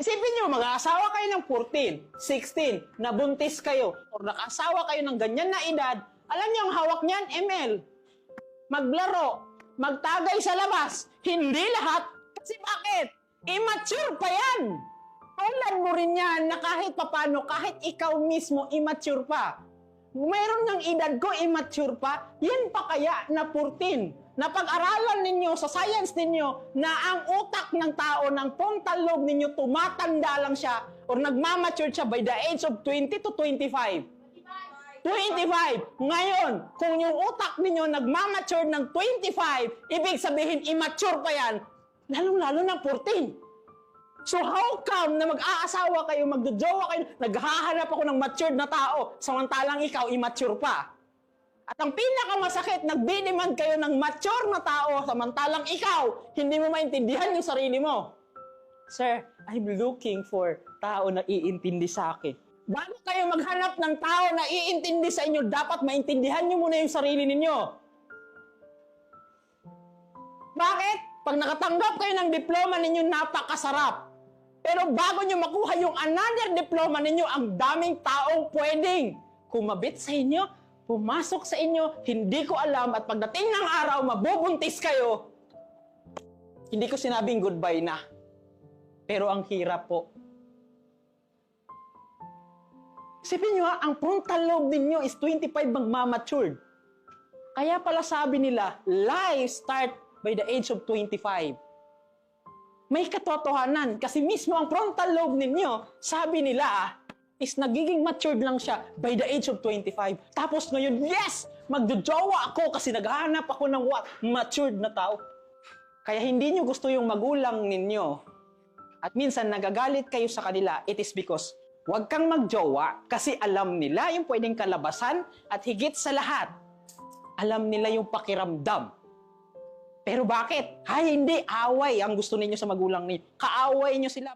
Isipin nyo, mag-aasawa kayo ng 14, 16, nabuntis kayo, or nakasawa kayo ng ganyan na edad, alam niyo ang hawak niyan, ML. Maglaro, magtagay sa labas. Hindi lahat. Kasi bakit? Immature pa yan. Alam mo rin yan na kahit papano, kahit ikaw mismo immature pa. Mayroon ng edad ko immature pa, yan pa kaya na 14. Napag-aralan ninyo sa science ninyo na ang utak ng tao, ng frontal lobe ninyo, tumatanda lang siya or nagmamature siya by the age of 20 to 25. 25. Ngayon, kung yung utak ninyo nagmamature ng 25, ibig sabihin immature pa yan, lalong-lalo ng 14. So how come na mag-aasawa kayo, magjojowa kayo, naghahanap ako ng matured na tao, samantalang ikaw immature pa? At ang pinakamasakit, nagdidemand kayo ng mature na tao, samantalang ikaw, hindi mo maintindihan yung sarili mo. Sir, I'm looking for tao na iintindi sa akin. Bago kayo maghanap ng tao na iintindi sa inyo, dapat maintindihan nyo muna yung sarili ninyo. Bakit? Pag nakatanggap kayo ng diploma ninyo, napakasarap. Pero bago nyo makuha yung another diploma ninyo, ang daming taong pwedeng kumabit sa inyo, pumasok sa inyo, hindi ko alam, at pagdating ng araw, mabubuntis kayo. Hindi ko sinabing goodbye na. Pero ang hirap po. Isipin nyo ha, ang frontal lobe ninyo is 25 magmamatured. Kaya pala sabi nila, life start by the age of 25. May katotohanan kasi mismo ang frontal lobe ninyo, sabi nila ah, is nagiging matured lang siya by the age of 25. Tapos ngayon, yes! Magjojowa ako kasi naghahanap ako ng what? Matured na tao. Kaya hindi nyo gusto yung magulang ninyo. At minsan nagagalit kayo sa kanila, it is because huwag kang magjowa kasi alam nila yung pwedeng kalabasan at higit sa lahat, alam nila yung pakiramdam. Pero bakit? Ay, hindi. Away ang gusto ninyo sa magulang ninyo. Kaaway nyo sila.